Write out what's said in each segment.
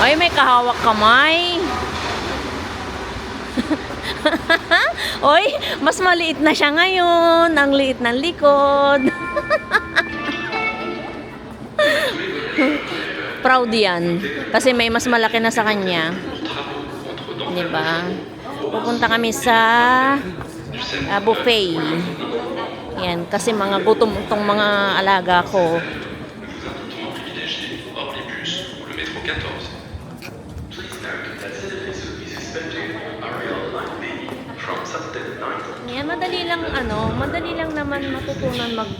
Ay, may kahawak kamay. Oy, mas maliit na siya ngayon. Ang liit ng likod. Proud yan. Kasi may mas malaki na sa kanya. Di ba? Pupunta kami sa ah, buffet. Yan, kasi mga gutom itong mga alaga ko. Hors les bus ou le métro 14. Please note that service will be suspended on Ariel Line B from Saturday the 9th Yan, madali lang ano, madali lang naman matutunan mag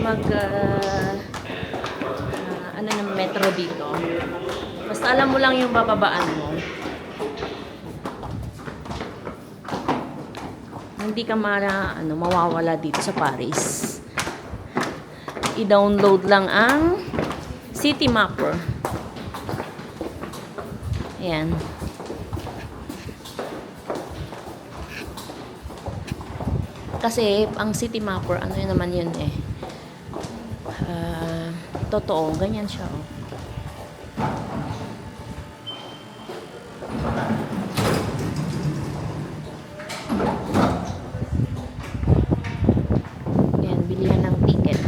mag ah, ah, ano ng metro dito. Basta alam mo lang yung bababaan mo. Hindi ka mara, ano, mawawala dito sa Paris. I-download lang ang City Mapper. Yan. Kasi ang city mapper, ano yun naman yun eh. Ah, totoo, ganyan siya oh. Yan, bilihan ng ticket.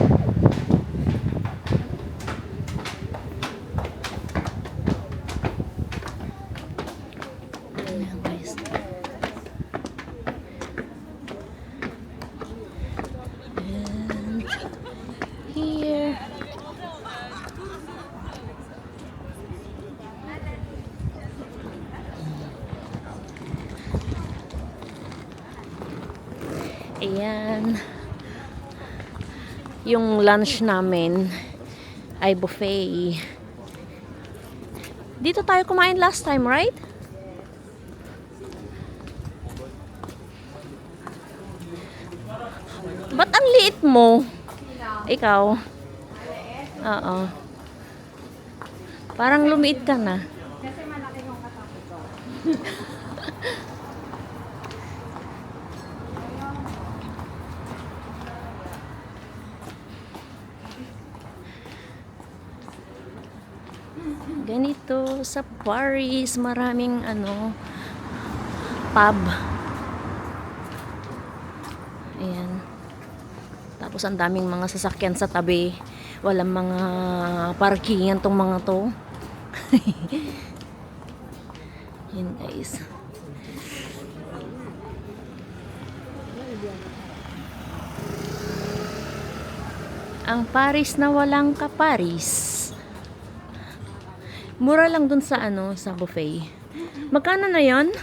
Ayan, guys. And here. Ayan. Yung lunch namin ay buffet. Dito tayo kumain last time, right? Ba't ang liit mo? Ikaw? Oo. Parang lumiit ka na. Kasi malaki yung katabi ko. Ganito sa Paris, maraming ano pub. Ayan. Tapos ang daming mga sasakyan sa tabi. Walang mga parkingan tong mga to. Yan guys. Ang Paris na walang kaparis. Mura lang dun sa ano, sa buffet. Magkano na yon?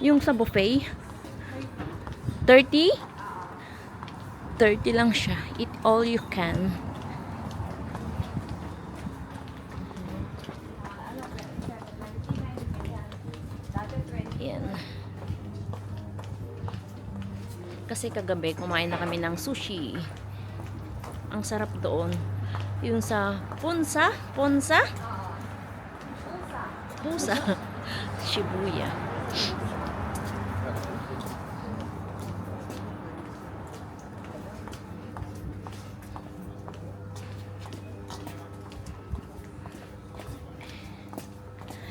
Yung sa buffet? 30? 30 lang siya. Eat all you can. Yan. Kasi kagabi kumain na kami ng sushi. Ang sarap doon. Yung sa Punsa? Pusa. Shibuya.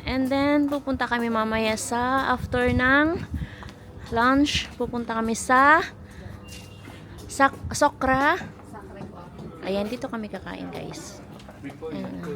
And then, pupunta kami mamaya sa after ng lunch. Pupunta kami sa Sak Sokra. Ayan, dito kami kakain, guys. 응.